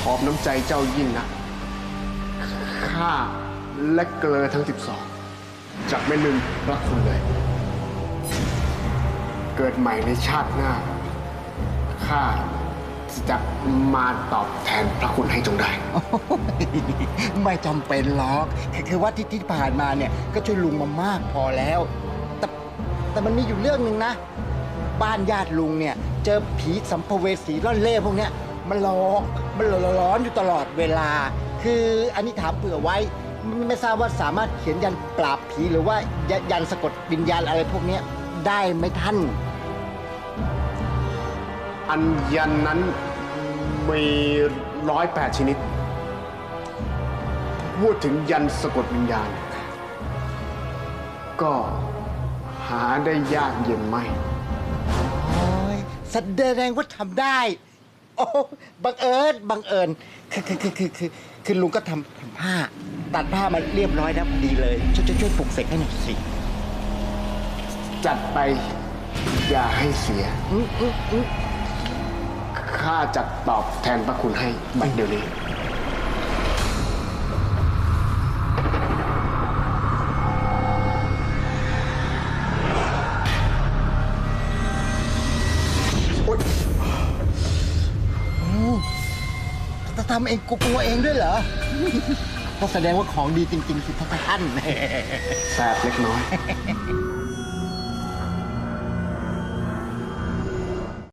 ขอบน้ำใจเจ้ายิ่งนะข้าและเกลอทั้ง 12จะไม่ลืมพระคุณเลย เกิดใหม่ในชาติหน้า ข้าจะมาตอบแทนพระคุณให้จงได้ ไม่จำเป็นหรอกคือคือว่าที่ที่ผ่านมาเนี่ย ก็ช่วยลุงมามากพอแล้ว แต่แต่มันมีอยู่เรื่องหนึ่งนะ บ้านญาติลุงเนี่ย เจอผีสัมภเวสีร่อนเล่พวกเนี้ยมันหลอก มันหลอนร้อนอยู่ตลอดเวลา คืออันนี้ถามเผื่อไว้ ไม่ไม่ทราบว่าสามารถเขียนยันปราบผีหรือว่ายยันสะกดวิญญาณอะไรพวกเนี้ยได้ไหมท่าน อันยันนั้นมีร้อยแปดชนิด พูดถึงยันสะกดวิญญาณ ก็หาได้ยากเย็นไม่โอ้ยแสดงว่าทำได้โอ้บังเอิญบังเอิญคือคือคือคือคือคือลุงก็ทำทำผ้า ตัดผ้ามาเรียบร้อยแล้วพอดีเลย ช่วยช่วยช่วยปลุกเสกให้หน่อยสิจัดไปอย่าให้เสีย อืมอืมอืมข้าจะตอบแทนพระคุณให้บัดเดี๋ยวนี้ ทำเองกลัวเองด้วยเหรอ ก็แสดงว่าของดีจริง ๆ สิท่านแสบเล็กน้อย